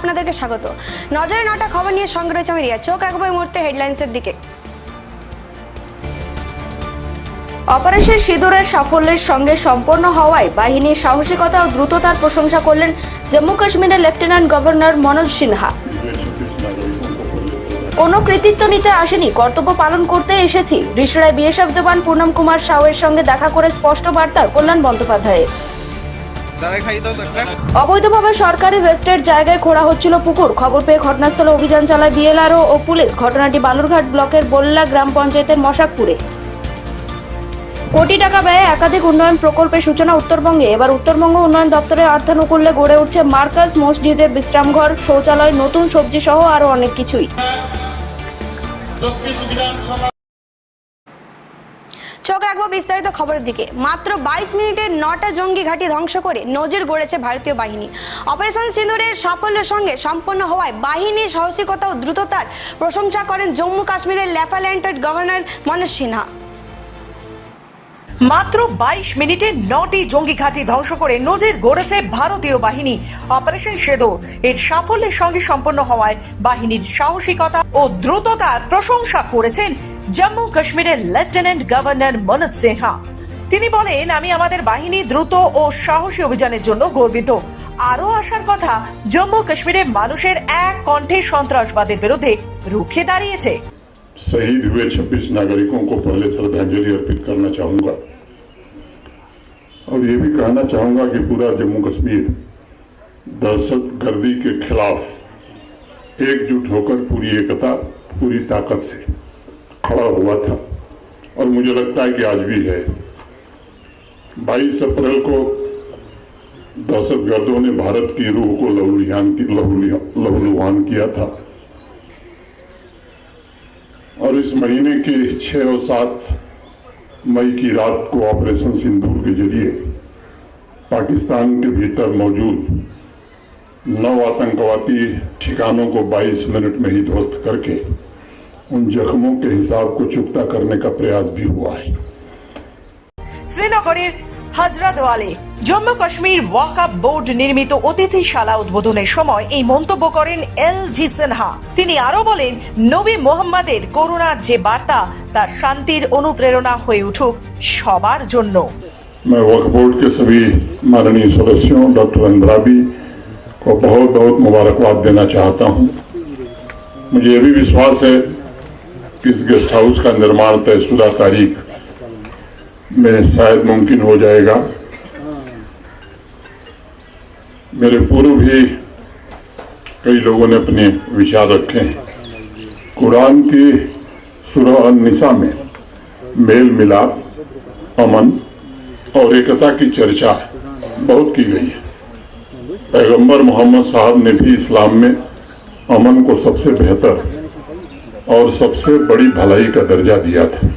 আপনাদেরকে স্বাগত। নজরে নটা খবর নিয়ে সঙ্গে রয়েছে আমি রিয়া। চোখ রাখব এই মুহূর্তে হেডলাইন্সের দিকে। অপারেশন সিঁদুরের সাফল্যের সঙ্গে সম্পন্ন হওয়ায় বাহিনীর সাহসিকতা ও দ্রুততার প্রশংসা করলেন জম্মু কাশ্মীরের লেফটেন্যান্ট গভর্নর মনোজ সিনহা। কোনো কৃতিত্ব নিতে আসেনি, কর্তব্য পালন করতে এসেছি। ঋষরায় বিএসএফ জওয়ান পূর্ণম কুমার সাউয়ের সঙ্গে দেখা করে স্পষ্ট বার্তা কল্যাণ বন্দ্যোপাধ্যায়ের। অবৈধভাবে সরকারি ওয়েস্টের জায়গায় খোঁড়া হচ্ছিল পুকুর। খবর পেয়ে ঘটনাস্থলে অভিযান চালায় বিএলআরও ও পুলিশ। ঘটনাটি বালুরঘাট ব্লকের বল্লা গ্রাম পঞ্চায়েতের মশাকপুরে। কোটি টাকা ব্যয়ে একাধিক উন্নয়ন প্রকল্পের সূচনা উত্তরবঙ্গে। এবার উত্তরবঙ্গ উন্নয়ন দপ্তরের অর্থানুকূল্যে গড়ে উঠছে মার্কাস মসজিদের বিশ্রামঘর শৌচালয় নতুন সবজি সহ আরও অনেক কিছুই। চোখ রাখব বিস্তারিত খবরের দিকে। মাত্র বাইশ মিনিটে নটা জঙ্গি ঘাঁটি ধ্বংস করে নজির গড়েছে ভারতীয় বাহিনী। অপারেশন সিঁদুরের সাফল্যের সঙ্গে সম্পন্ন হওয়ায় বাহিনীর সাহসিকতা ও দ্রুততার প্রশংসা করেন জম্মু কাশ্মীরের লেফটেন্যান্ট গভর্নর মনোজ সিনহা। মাত্র বাইশ মিনিটে নটি জঙ্গি ঘাঁটি ধ্বংস করে নজির গড়েছে ভারতীয় বাহিনী। অপারেশন সেদো এর সাফল্যের সঙ্গে সম্পন্ন হওয়ায় বাহিনীর সাহসিকতা ও দ্রুততার প্রশংসা করেছেন জম্মু কাশ্মীরের লেফটেন্যান্ট গভর্নর মনোজ সিনহা তিনি বলেন আমি আমাদের বাহিনী দ্রুত ও সাহসী অভিযানের জন্য গর্বিত আরও আসার কথা জম্মু কাশ্মীরের মানুষের এক কণ্ঠে সন্ত্রাসবাদের বিরুদ্ধে রুখে দাঁড়িয়েছে शहीद हुए 26 नागरिकों को पहले श्रद्धांजलि अर्पित करना चाहूंगा और ये भी कहना चाहूंगा कि पूरा जम्मू कश्मीर दहशत गर्दी के खिलाफ एकजुट होकर पूरी एकता पूरी ताकत से खड़ा हुआ था और मुझे लगता है कि आज भी है। 22 अप्रैल को दहशतगर्दों ने भारत की रूह को लहूलिहान की लहूलिहा- लहूलुहान किया था। और इस महीने के छह और सात मई की रात को ऑपरेशन सिंदूर के ज़रिए पाकिस्तान के भीतर मौजूद नौ आतंकवादी ठिकानों को 22 मिनट में ही ध्वस्त करके उन जख्मों के हिसाब को चुकता करने का प्रयास भी हुआ है শ্রীনগরের হাজরাদওয়ালে জম্মু কাশ্মীর ওয়াকাব বোর্ড নির্মিত অতিথিশালা উদ্বোধনের সময় এই মন্তব্য করেন এল জি সিনহা তিনি আরো বলেন নবী মোহাম্মদের করুণার যে বার্তা তার শান্তির অনুপ্রেরণা হয়ে উঠুক সবার জন্য मैं वक्फ बोर्ड के सभी माननीय सदस्यों डॉक्टर अंद्राबी को बहुत बहुत मुबारकबाद देना चाहता हूं मुझे ये भी विश्वास है कि इस गेस्ट हाउस का निर्माण तयशुदा तारीख में शायद मुमकिन हो जाएगा। मेरे पूर्व भी कई लोगों ने अपने विचार रखे हैं। कुरान की सुरह निसा में मेल मिलाप, अमन और एकता की चर्चा बहुत की गई है। पैगंबर मोहम्मद साहब ने भी इस्लाम में अमन को सबसे बेहतर और सबसे बड़ी भलाई का दर्जा दिया था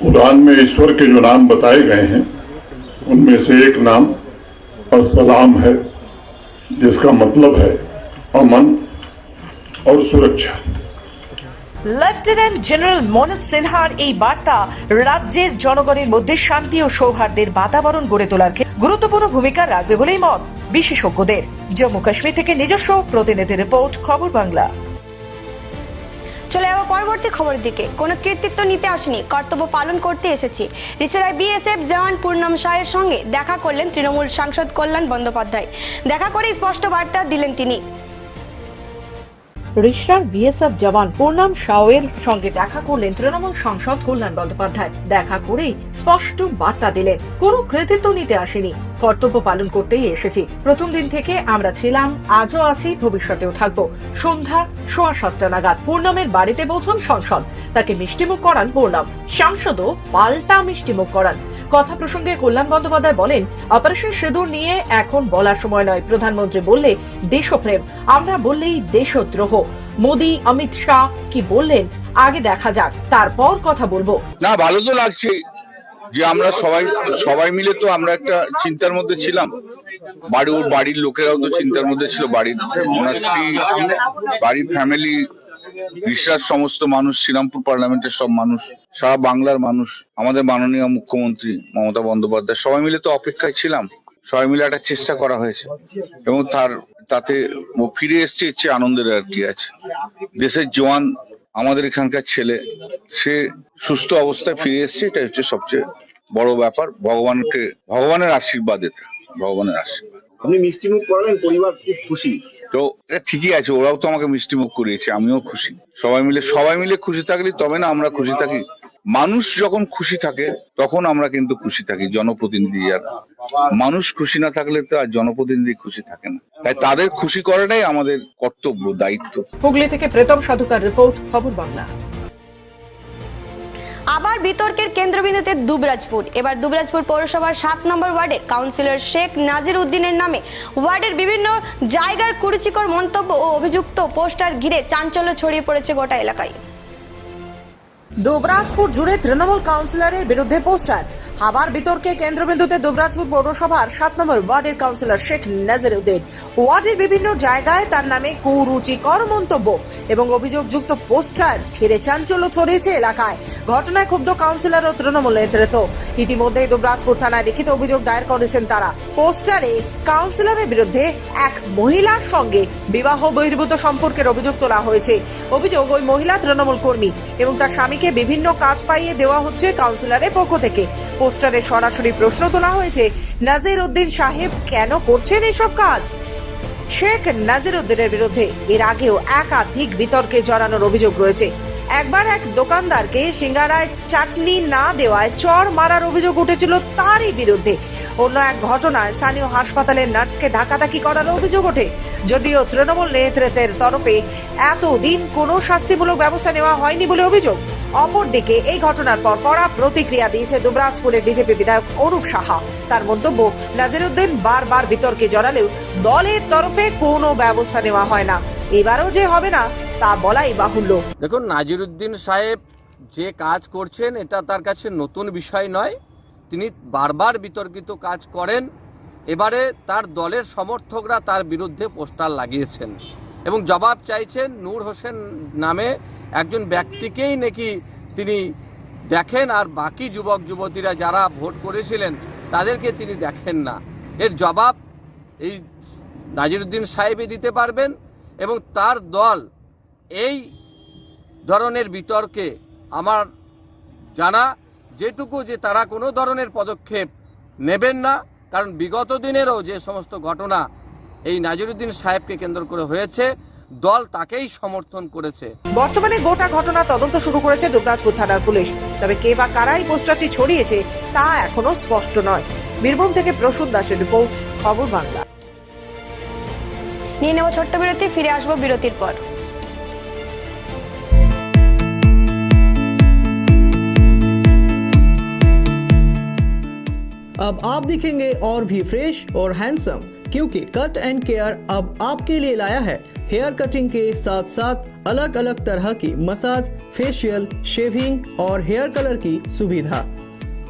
कुरान में ईश्वर के जो नाम बताए गए हैं उनमें से एक नाम असलाम है जिसका मतलब है अमन और सुरक्षा লেফটেন্যান্ট জেনারেল মনোজ সিনহার এই বার্তা রাজ্যের জনগণের মধ্যে শান্তি ও সৌহার্দ্যের বাতাবরণ গড়ে তোলার ক্ষেত্রে গুরুত্বপূর্ণ ভূমিকা রাখবে বলেই মত বিশেষজ্ঞদের জম্মু কাশ্মীর থেকে নিজস্ব প্রতিনিধি রিপোর্ট খবর বাংলা চলে যাব পরবর্তী খবরের দিকে। কোনো কৃতিত্ব নিতে আসেনি, কর্তব্য পালন করতে এসেছি। রিসেরায় বিএসএফ জওয়ান পূর্ণম শাহের সঙ্গে দেখা করলেন তৃণমূল সাংসদ কল্যাণ বন্দ্যোপাধ্যায়। দেখা করে স্পষ্ট বার্তা দিলেন তিনি। রিশরার বিএসএফ জওয়ান পূর্ণাম সাওয়ের সঙ্গে দেখা করলেন তৃণমূল সাংসদ কল্যাণ বন্দ্যোপাধ্যায়। দেখা করেই স্পষ্ট বার্তা দিলেন, কোনো কৃতিত্ব নিতে আসেনি। কর্তব্য পালন করতেই এসেছি। প্রথম দিন থেকে আমরা ছিলাম, আজও আছি, ভবিষ্যতেও থাকব। সন্ধ্যা সোয়া সাতটা নাগাদ পূর্ণামের বাড়িতে পৌঁছন সংসদ। তাকে মিষ্টিমুখ করান পূর্ণাম সাংসদও পাল্টা মিষ্টিমুখ করান। কথা প্রসঙ্গে কল্যাণ বন্দ্যোপাধ্যায় বলেন অপারেশন সিঁদুর নিয়ে এখন বলার সময় নয়। প্রধানমন্ত্রী বললে, দেশপ্রেম। আমরা বললেই দেশদ্রোহ। মোদি, অমিত শাহ কি বললেন? আগে দেখা যাক। তারপর কথা বলব। না, ভালো তো লাগছে যে আমরা সবাই সবাই মিলে তো আমরা একটা চিন্তার মধ্যে ছিলাম। বাড়ি ওর বাড়ির লোকেরাও তো চিন্তার মধ্যে ছিল। বাড়ির বাড়ির ফ্যামিলি রিসরার সমস্ত মানুষ, শ্রীরামপুর পার্লামেন্টের সব মানুষ, সারা বাংলার মানুষ, আমাদের মাননীয় মুখ্যমন্ত্রী মমতা বন্দ্যোপাধ্যায়, সবাই মিলে তো অপেক্ষায় ছিলাম। সবাই মিলে একটা চেষ্টা করা হয়েছে। এবং তার, তাতে ফিরে এসছে চেয়ে আনন্দের আর কি আছে। দেশের জওয়ান আমাদের এখানকার ছেলে, সে সুস্থ অবস্থায় ফিরে এসছে এটা হচ্ছে সবচেয়ে বড় ব্যাপার। ভগবানকে, ভগবানের আশীর্বাদ এটা, ভগবানের আশীর্বাদ। আপনি মিষ্টি মুখ করালেন পরিবার খুব খুশি। তো ঠিকই আছে, ওরাও তো আমাকে মিষ্টি মুখ করিয়েছে, আমিও খুশি। সবাই মিলে সবাই মিলে খুশি থাকলে তবে না আমরা খুশি থাকি। মানুষ যখন খুশি থাকে, তখন আমরা কিন্তু খুশি থাকি, জনপ্রতিনিধি আর মানুষ খুশি না থাকলে তো আর জনপ্রতিনিধি খুশি থাকে না। তাই তাদের খুশি করাটাই আমাদের কর্তব্য, দায়িত্ব। হুগলি থেকে প্রেতম সাধুকার রিপোর্ট, খবর বাংলা। আবার বিতর্কের কেন্দ্রবিন্দুতে দুবরাজপুর। এবার দুবরাজপুর পৌরসভার সাত নম্বর ওয়ার্ডে কাউন্সিলর শেখ নাজির উদ্দিনের নামে ওয়ার্ডের বিভিন্ন জায়গার কুরুচিকর মন্তব্য ও অভিযুক্ত পোস্টার ঘিরে চাঞ্চল্য ছড়িয়ে পড়েছে গোটা এলাকায়। দুবরাজপুর জুড়ে তৃণমূল কাউন্সিলরের বিরুদ্ধে পোস্টার। আবার বিতর্কে কেন্দ্রবিন্দুতে দুবরাজপুর পৌরসভার সাত নম্বর ওয়ার্ডের কাউন্সিলর শেখ নাজির উদ্দিন ওয়ার্ডের বিভিন্ন জায়গায় তার নামে কুরুচিকর মন্তব্য এবং অভিযোগযুক্ত পোস্টার ঘিরে চাঞ্চল্য ছড়িয়েছে এলাকায়। ঘটনায় ক্ষুব্ধ কাউন্সিলর ও তৃণমূল নেতৃত্ব। ইতিমধ্যেই দুবরাজপুর থানায় লিখিত অভিযোগ দায়ের করেছেন তারা। পোস্টারে কাউন্সিলরের বিরুদ্ধে এক মহিলার সঙ্গে বিবাহ বহির্ভূত সম্পর্কের অভিযোগ তোলা হয়েছে। অভিযোগ ওই মহিলা তৃণমূল কর্মী এবং তার স্বামীকে বিভিন্ন কাজ পাইয়ে দেওয়া হচ্ছে কাউন্সিলরের পক্ষ থেকে। পোস্টারে সরাসরি প্রশ্ন তোলা হয়েছে নাজির উদ্দিন সাহেব কেন করছেন এসব কাজ? শেখ নাজির উদ্দিনের বিরুদ্ধে এর আগেও একাধিক বিতর্কে জড়ানোর অভিযোগ রয়েছে। একবার এক দোকানদারকে সিঙ্গারায় চাটনি না দেওয়ায় চর মারার অভিযোগ উঠেছিল তারই বিরুদ্ধে। অন্য এক ঘটনায় স্থানীয় হাসপাতালের নার্সকে ধাক্কাধাক্কি করার অভিযোগ ওঠে। যদিও তৃণমূল নেতৃত্বের তরফে এতদিন কোনো শাস্তিমূলক ব্যবস্থা নেওয়া হয়নি বলে অভিযোগ। অপরদিকে এই ঘটনার পর কড়া প্রতিক্রিয়া দিয়েছে দুবরাজপুরের বিজেপি বিধায়ক অরূপ সাহা। তার মন্তব্য, নাজিরুদ্দিন বারবার বিতর্কে জড়ালেও দলের তরফে কোনো ব্যবস্থা নেওয়া হয় না। এবারও যে হবে না, তা বলাই বাহুল্য। দেখুন, নাজিরুদ্দিন সাহেব যে কাজ করছেন, এটা তার কাছে নতুন বিষয় নয়। তিনি বারবার বিতর্কিত কাজ করেন। এবারে তার দলের সমর্থকরা তার বিরুদ্ধে পোস্টার লাগিয়েছেন এবং জবাব চাইছেন নূর হোসেন নামে একজন ব্যক্তিকেই নাকি তিনি দেখেন আর বাকি যুবক যুবতীরা যারা ভোট করেছিলেন, তাদেরকে তিনি দেখেন না। এর জবাব এই নাজিরুদ্দিন সাহেবই দিতে পারবেন। এবং তার দল এই ধরনের বিতর্কে আমার জানা যেটুকু যে তারা কোনো ধরনের পদক্ষেপ নেবেন না, কারণ বিগত দিনেরও যে সমস্ত ঘটনা এই নাজিরুদ্দিন সাহেবকে কেন্দ্র করে হয়েছে, দল তাকেই সমর্থন করেছে। বর্তমানে গোটা ঘটনা তদন্ত শুরু করেছে দুবরাজপুর থানার পুলিশ। তবে কে বা কারা এই পোস্টারটি ছড়িয়েছে তা এখনও স্পষ্ট নয়। বীরভূম থেকে প্রসূন দাসের রিপোর্ট, খবর বাংলা। নিয়ে নেব ছোট্ট বিরতি ফিরে আসবো বিরতির পর अब आप दिखेंगे और भी फ्रेश और हैंडसम क्योंकि कट एंड केयर अब आपके लिए लाया है हेयर कटिंग के साथ साथ अलग अलग तरह की मसाज फेशियल शेविंग और हेयर कलर की सुविधा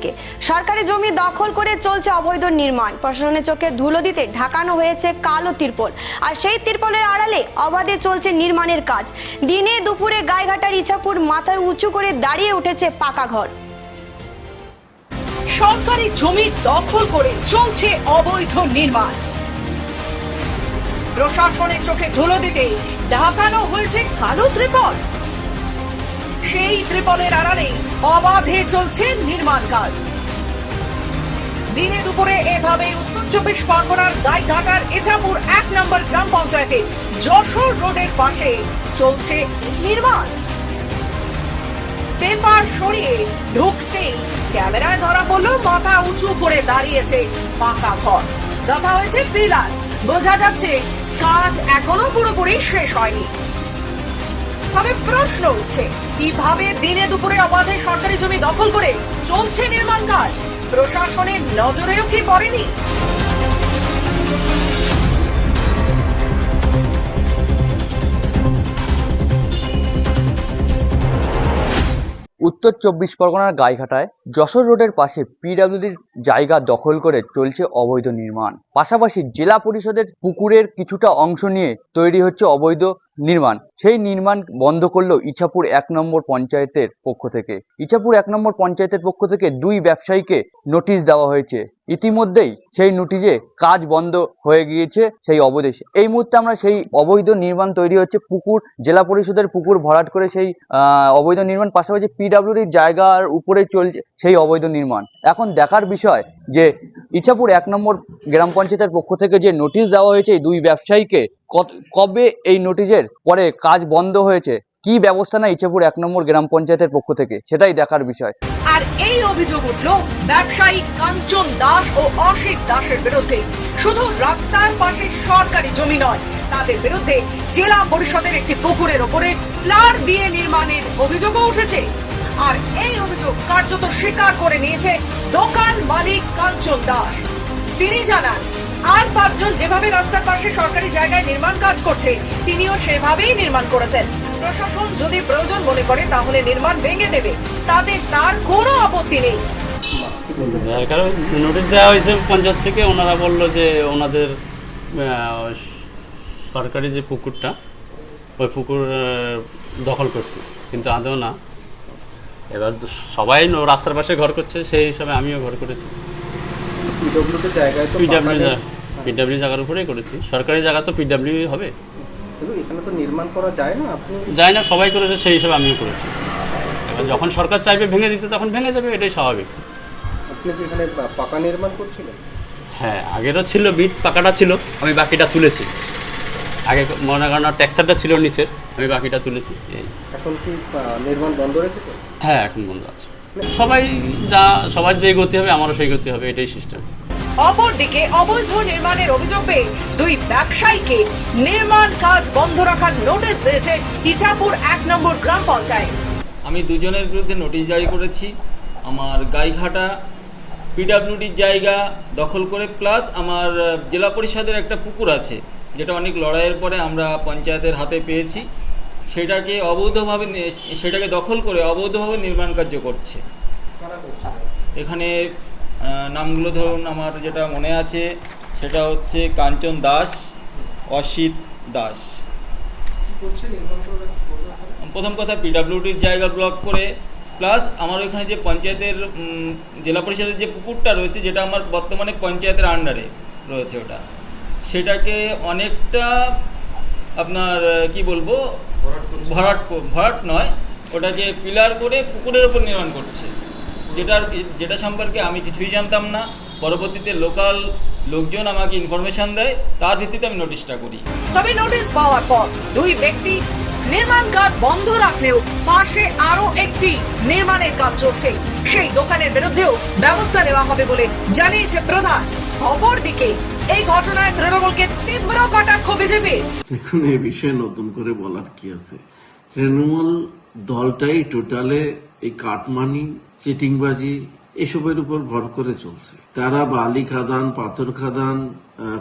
দিকে। সরকারি জমি দখল করে চলছে অবৈধ নির্মাণ। প্রশাসনের চোখে ধুলো দিতে ঢাকানো হয়েছে কালো তিরপল। আর সেই তিরপলের আড়ালে অবাধে চলছে নির্মাণের কাজ। দিনে দুপুরে গায়েঘাটার ইছাপুর মাথায় উঁচু করে দাঁড়িয়ে উঠেছে পাকা ঘর। সরকারি জমি দখল করে চলছে অবৈধ নির্মাণ। প্রশাসনের চোখে ধুলো দিতে ঢাকানো হয়েছে কালো ত্রিপল। সেই ত্রিপলের আড়ালে অবাধে চলছে নির্মাণ কাজ। দিনে দুপুরে এভাবে উত্তর চব্বিশ পরগনার গাইঘাটার এজাপুর এক নম্বর গ্রাম পঞ্চায়েতে যশোর রোডের পাশে চলছে নির্মাণ। পেপার সরিয়ে ঢুকতেই ক্যামেরায় ধরা পড়ল, মাথা উঁচু করে দাঁড়িয়েছে পাকা ঘর। দেখা হয়েছে পিলার বোঝা যাচ্ছে কাজ এখনও পুরোপুরি শেষ হয়নি। তবে প্রশ্ন উঠছে কীভাবে দিনে দুপুরে অবাধে সরকারি জমি দখল করে চলছে নির্মাণ কাজ? প্রশাসনের নজরেও কি পড়েনি? উত্তর চব্বিশ পরগনার গাইঘাটায় যশোর রোডের পাশে পিডব্লিউডির জায়গা দখল করে চলছে অবৈধ নির্মাণ। পাশাপাশি জেলা পরিষদের পুকুরের কিছুটা অংশ নিয়ে তৈরি হচ্ছে অবৈধ নির্মাণ। সেই নির্মাণ বন্ধ করল ইছাপুর এক নম্বর পঞ্চায়েতের পক্ষ থেকে। ইছাপুর এক নম্বর পঞ্চায়েতের পক্ষ থেকে দুই ব্যবসায়ীকে নোটিশ দেওয়া হয়েছে। ইতিমধ্যেই সেই নোটিশে কাজ বন্ধ হয়ে গিয়েছে সেই অবদেশ। এই মুহূর্তে আমরা সেই অবৈধ নির্মাণ তৈরি হচ্ছে পুকুর, জেলা পরিষদের পুকুর ভরাট করে সেই অবৈধ নির্মাণ, পাশাপাশি পিডাব্লিউডির জায়গার উপরে চলছে সেই অবৈধ নির্মাণ। এখন দেখার বিষয় যে ইছাপুর এক নম্বর গ্রাম পঞ্চায়েতের পক্ষ থেকে যে নোটিশ দেওয়া হয়েছে এই দুই ব্যবসায়ীকে কবে এই নোটিশের পরে কাজ বন্ধ হয়েছে, কি ব্যবস্থা না ইছাপুর এক নম্বর গ্রাম পঞ্চায়েতের পক্ষ থেকে, সেটাই দেখার বিষয়। আর এই অভিযোগ উঠল ব্যবসায়ী কাঞ্চন দাস ও অসিত দাসের বিরুদ্ধে। শুধু রাস্তার পাশে সরকারি জমি নয়, তাদের বিরুদ্ধে জেলা পরিষদের একটি পুকুরের ওপরে প্লার দিয়ে নির্মাণের অভিযোগও উঠেছে। আর এই অভিযোগ কার্যত স্বীকার করে নিয়েছে দোকান মালিক কাঞ্চন দাস। তিনি জানান, আর পাঁচজন যেভাবে রাস্তার পাশে সরকারি জায়গায় নির্মাণ কাজ করছে, তিনিও সেভাবেই নির্মাণ করেছেন। প্রশাসন যদি প্রয়োজন মনে করে তাহলে নির্মাণ ভেঙে দেবে, তাতে তার কোনো আপত্তি নেই। যার কারণ নোটিশ দেওয়া হয়েছে পঞ্চায়েত থেকে, ওনারা বলল যে ওনাদের সরকারি যে পুকুরটা, ওই পুকুর দখল করছে। কিন্তু আদৌ না। এবার সবাই রাস্তার পাশে ঘর করছে, সেই হিসাবে আমিও ঘর করেছি। জায়গায় তো পিডাব্লিউ। পিডাব্লিউ জায়গার উপরেই করেছি। সরকারি জায়গা তো পিডাব্লিউ হবে। কিন্তু এখানে তো নির্মাণ করা যায় না আপনি যায় না সবাই করেছে সেই হিসাবে আমিও করেছি। এবার যখন সরকার চাইবে ভেঙে দিতে তখন ভেঙে দেবে এটাই স্বাভাবিক। আপনি কি এখানে পা- পাকা নির্মাণ করছিলেন? হ্যাঁ আগেরও ছিল বিট পাকাটা ছিল আমি বাকিটা তুলেছি। আগে মনে করেন টেক্সচারটা ছিল নিচের আমি বাকিটা তুলেছি। এখন কি নির্মাণ বন্ধ হ্যাঁ এখন বন্ধ আছে। সবাই যা সবার যে গতি হবে আমারও সেই গতি হবে এটাই সিস্টেম। অপরদিকে অবৈধ নির্মাণের অভিযোগ পেয়ে দুই ব্যবসায়ীকে নির্মাণ কাজ বন্ধ রাখার নোটিশ দিয়েছে ইছাপুর এক নম্বর গ্রাম পঞ্চায়েত। আমি দুজনের বিরুদ্ধে নোটিশ জারি করেছি। আমার গাইঘাটা পিডাব্লিউডির জায়গা দখল করে প্লাস আমার জেলা পরিষদের একটা পুকুর আছে যেটা অনেক লড়াইয়ের পরে আমরা পঞ্চায়েতের হাতে পেয়েছি। সেটাকে অবৈধভাবে নে- সেটাকে দখল করে অবৈধভাবে নির্মাণ কার্য করছে? এখানে নামগুলো ধরুন আমার যেটা মনে আছে সেটা হচ্ছে কাঞ্চন দাস অসিত দাস। প্রথম কথা পিডাব্লিউডির জায়গা ব্লক করে প্লাস আমার ওইখানে যে পঞ্চায়েতের জেলা পরিষদের যে পুকুরটা রয়েছে যেটা আমার বর্তমানে পঞ্চায়েতের আন্ডারে রয়েছে ওটা। সেটাকে অনেকটা আপনার কি বলব? ভরাট ভরাট নয় ওটাকে পিলার করে পুকুরের ওপর নির্মাণ করছে। যেটার যেটা সম্পর্কে আমি কিছুই জানতাম না পরবর্তীতে লোকাল লোকজন আমাকে ইনফরমেশন দেয় তার ভিত্তিতে আমি নোটিশটা করি। তবে নোটিশ পাওয়ার পর দুই ব্যক্তি নির্মাণ কাজ বন্ধ রাখলেও পাশে আরও একটি নির্মাণের কাজ চলছে। সেই দোকানের বিরুদ্ধেও ব্যবস্থা নেওয়া হবে বলে জানিয়েছে প্রধান। অপরদিকে এই ঘটনায় তৃণমূলকে তীব্র কটাক্ষ বিজেপি। দেখুন এই বিষয়ে নতুন করে বলার কি আছে? তৃণমূল দলটাই টোটালে এই কাটমানি, চিটিংবাজি এসবের উপর ভর করে চলছে। তারা বালি খাদান, পাথর খাদান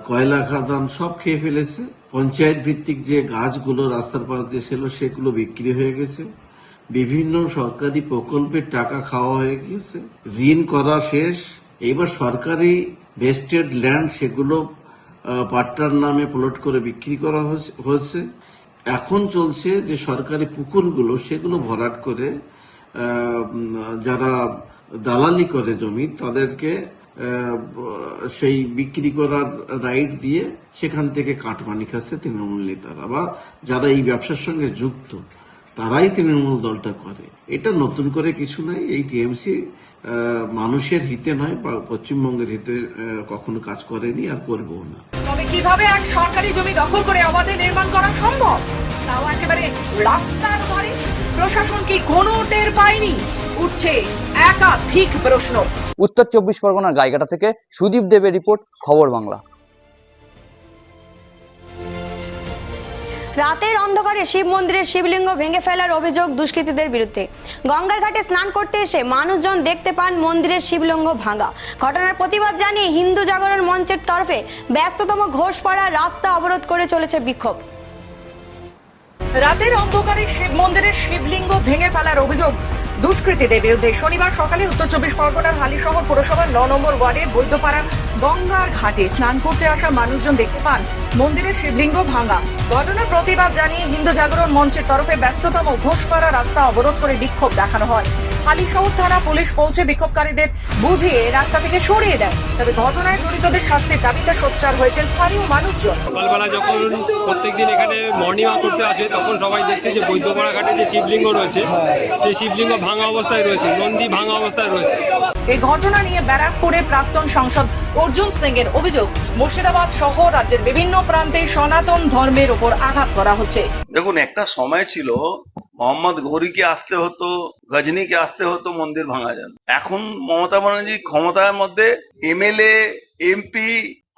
কয়লা খাদান সব খেয়ে ফেলেছে। পঞ্চায়েত ভিত্তিক যে গাছগুলো রাস্তার পাশ দিয়ে ছিল, সেগুলো বিক্রি হয়ে গেছে। বিভিন্ন সরকারি প্রকল্পের টাকা খাওয়া হয়ে গেছে ঋণ করা শেষ। এবার সরকারি ভেস্টেড ল্যান্ড সেগুলো পাট্টার নামে প্লট করে বিক্রি করা হয়েছে- এখন চলছে যে সরকারি পুকুরগুলো, সেগুলো ভরাট করে যারা দালালি করে জমি, তাদেরকে সেই বিক্রি করার রাইট দিয়ে সেখান থেকে কাটমানি খাচ্ছে তৃণমূল নেতারা। বা যারা এই ব্যবসার সঙ্গে যুক্ত, তারাই তৃণমূল দলটা করে। এটা নতুন করে কিছু নাই। এই টিএমসি মানুষের হিতে নয়, বা পশ্চিমবঙ্গের হিতে কখনো কাজ করেনি আর করবেও না। তবে কীভাবে এক সরকারি জমি দখল করে অবাধে নির্মাণ করা সম্ভব? তাও একেবারে রাস্তার প্রশাসন কি কোনো টের পায়নি। উঠছে একাধিক প্রশ্ন। উত্তর চব্বিশ পরগনার গাইঘাটা থেকে সুদীপ দেবের রিপোর্ট খবর বাংলা। রাতের অন্ধকারে শিব মন্দিরের শিবলিঙ্গ ভেঙে ফেলার অভিযোগ দুষ্কৃতীদের বিরুদ্ধে। গঙ্গার ঘাটে স্নান করতে এসে মানুষজন দেখতে পান মন্দিরের শিবলিঙ্গ ভাঙা। ঘটনার প্রতিবাদ জানিয়ে হিন্দু জাগরণ মঞ্চের তরফে ব্যস্ততম ঘোষ ঘোষপাড়া রাস্তা অবরোধ করে চলেছে বিক্ষোভ। রাতের অন্ধকারে শিব মন্দিরের শিবলিঙ্গ ভেঙে ফেলার অভিযোগ দুষ্কৃতীদের বিরুদ্ধে। শনিবার সকালে উত্তর চব্বিশ পরগনার হালিশহর পুরসভার ন নম্বর ওয়ার্ডের বৈদ্যপাড়া গঙ্গার ঘাটে স্নান করতে আসা মানুষজন দেখতে পান মন্দিরের শিবলিঙ্গ ভাঙা। ঘটনার প্রতিবাদ জানিয়ে হিন্দু জাগরণ মঞ্চের তরফে ব্যস্ততম ঘোষপাড়া রাস্তা অবরোধ করে বিক্ষোভ দেখানো হয়। হালিশহর থানা পুলিশ পৌঁছে বিক্ষোভকারীদের বুঝিয়ে রাস্তা থেকে সরিয়ে দেয়। তবে ঘটনায় জড়িতদের শাস্তির দাবিতে সোচ্চার হয়েছেন স্থানীয় মানুষজন। সকালবেলা যখন প্রত্যেকদিন এখানে মর্নিং ওয়াক করতে আসে তখন সবাই দেখছে যে বৈদ্যপাড়া ঘাটে যে শিবলিঙ্গ রয়েছে সেই শিবলিঙ্গ ভাঙা অবস্থায় রয়েছে নন্দী ভাঙা অবস্থায় রয়েছে। এই ঘটনা নিয়ে ব্যারাকপুরে প্রাক্তন সাংসদ অর্জুন সিং এর অভিযোগ মুর্শিদাবাদ সহ রাজ্যের বিভিন্ন প্রান্তে সনাতন ধর্মের উপর আঘাত করা হচ্ছে। দেখুন একটা সময় ছিল মোহাম্মদ ঘড়িকে আসতে হতো গজনীকে আসতে হতো মন্দির ভাঙা যান। এখন মমতা ব্যানার্জি ক্ষমতার মধ্যে এমএলএ এমপি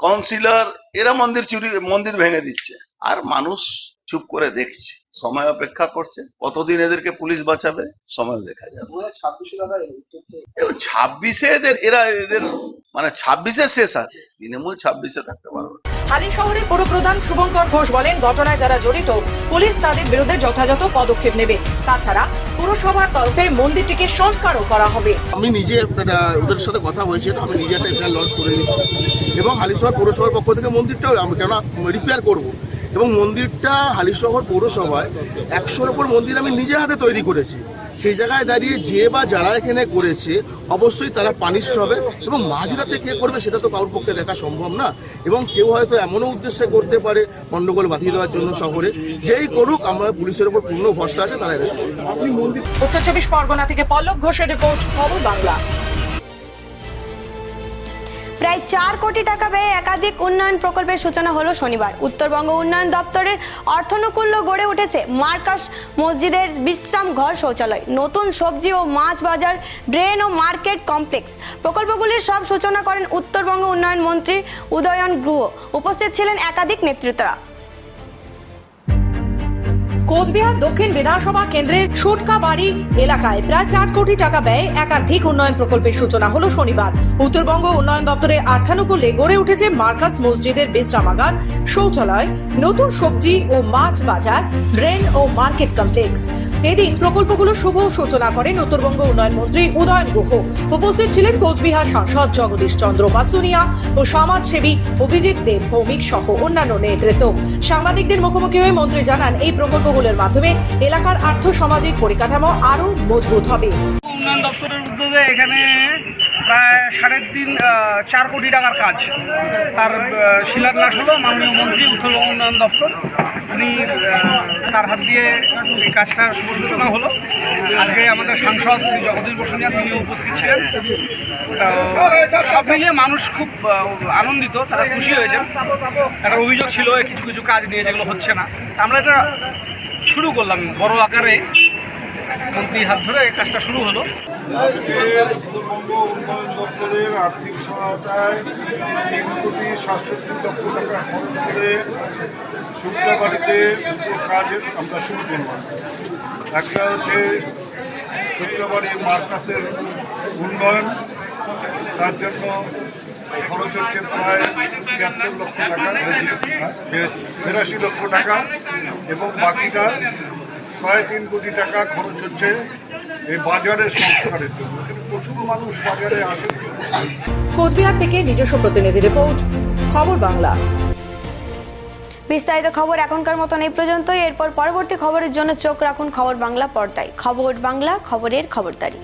কাউন্সিলর এরা মন্দির চুরি মন্দির ভেঙে দিচ্ছে। আর মানুষ চুপ করে দেখছে সময় অপেক্ষা করছে কতদিন এদেরকে পুলিশ বাঁচাবে সময় দেখা যাবে। ছাব্বিশে ছাব্বিশে এদের এরা এদের মানে ছাব্বিশে শেষ আছে তৃণমূল ছাব্বিশে থাকতে পারবে। হালি শহরের পুরপ্রধান শুভঙ্কর ঘোষ বলেন ঘটনায় যারা জড়িত পুলিশ তাদের বিরুদ্ধে যথাযথ পদক্ষেপ নেবে। তাছাড়া পুরসভার তরফে মন্দিরটিকে সংস্কারও করা হবে। আমি নিজে ওদের সাথে কথা হয়েছে আমি নিজে একটা লঞ্চ করে নিচ্ছি। এবং হালিশহর পৌরসভার পক্ষ থেকে মন্দিরটাও আমি কেন রিপেয়ার করব? এবং মন্দিরটা হালিশহর পৌরসভায় একশোর ওপর মন্দির আমি নিজে হাতে তৈরি করেছি। সেই জায়গায় দাঁড়িয়ে যে বা যারা এখানে করেছে, অবশ্যই তারা পানিশড হবে এবং মাঝরাতে কে করবে সেটা তো কারোর পক্ষে দেখা সম্ভব না। এবং কেউ হয়তো এমনও উদ্দেশ্যে করতে পারে গন্ডগোল বাঁধিয়ে দেওয়ার জন্য শহরে। যেই করুক, আমরা পুলিশের উপর পূর্ণ ভরসা আছে, তারা উত্তর চব্বিশ পরগনা থেকে পল্লব ঘোষের রিপোর্ট খবর বাংলা। প্রায় চার কোটি টাকা ব্যয়ে একাধিক উন্নয়ন প্রকল্পের সূচনা হলো শনিবার। উত্তরবঙ্গ উন্নয়ন দপ্তরের অর্থনুকূল্য গড়ে উঠেছে মার্কাস মসজিদের বিশ্রাম ঘর শৌচালয়। নতুন সবজি ও মাছ বাজার, ড্রেন ও মার্কেট কমপ্লেক্স। প্রকল্পগুলির সব সূচনা করেন উত্তরবঙ্গ উন্নয়ন মন্ত্রী উদয়ন গুহ। উপস্থিত ছিলেন একাধিক নেতৃত্বরা। কোচবিহার দক্ষিণ বিধানসভা কেন্দ্রের সুটকাবাড়ি এলাকায় প্রায় চার কোটি টাকা ব্যয়ে একাধিক উন্নয়ন প্রকল্পের সূচনা হলো শনিবার। উত্তরবঙ্গ উন্নয়ন দপ্তরের আর্থানুকূল্যে গড়ে উঠেছে মার্কাস মসজিদের বিশ্রামাগার, শৌচালয়, নতুন সবজি ও মাছ বাজার ড্রেন ও মার্কেট কমপ্লেক্স। এদিন প্রকল্পগুলো শুভ সূচনা করেন উত্তরবঙ্গ উন্নয়ন মন্ত্রী উদয়ন গুহ। উপস্থিত ছিলেন কোচবিহার সাংসদ জগদীশ চন্দ্র বাসুনিয়া ও সমাজসেবী অভিজিৎ দেব, ভৌমিক সহ অন্যান্য নেতৃত্ব। সাংবাদিকদের মুখোমুখি হয়ে মন্ত্রী জানান, এই প্রকল্পগুলোর মাধ্যমে এলাকার আর্থ সামাজিক পরিকাঠামো আরও মজবুত হবে। উন্নয়ন দপ্তরের উদ্যোগে এখানে প্রায় সাড়ে তিন চার কোটি টাকার কাজ। তার শিলান্যাস হলো মাননীয় মন্ত্রী উত্তরবঙ্গ উন্নয়ন দপ্তর। উনি তার হাত দিয়ে এই কাজটার শুভ সূচনা হলো। আজকে আমাদের সাংসদ শ্রী জগদীশ বসুনিয়া তিনি উপস্থিত ছিলেন। সব মিলিয়ে মানুষ খুব আনন্দিত, তারা খুশি হয়েছেন। একটা অভিযোগ ছিল, কিছু কিছু কাজ নিয়ে যেগুলো হচ্ছে না। আমরা এটা শুরু করলাম বড় আকারে। হাত ধরে এই কাজটা শুরু হলো। দপ্তরের আর্থিক সহায়তায় তিন লক্ষ টাকা করে দুটো শুরু হচ্ছে উন্নয়ন তার জন্য খরচ হচ্ছে প্রায় ছিয়াত্তর লক্ষ টাকা বিরাশি লক্ষ টাকা এবং বাকিটা প্রায় তিন কোটি টাকা খরচ হচ্ছে এই বাজারের সংস্কারের জন্য। প্রচুর মানুষ বাজারে আসে। কোচবিহার থেকে নিজস্ব প্রতিনিধি রিপোর্ট খবর বাংলা। বিস্তারিত খবর এখনকার মতন এই পর্যন্তই। এরপর পরবর্তী খবরের জন্য চোখ রাখুন খবর বাংলা পর্দায়। খবর বাংলা খবরের খবরদারি।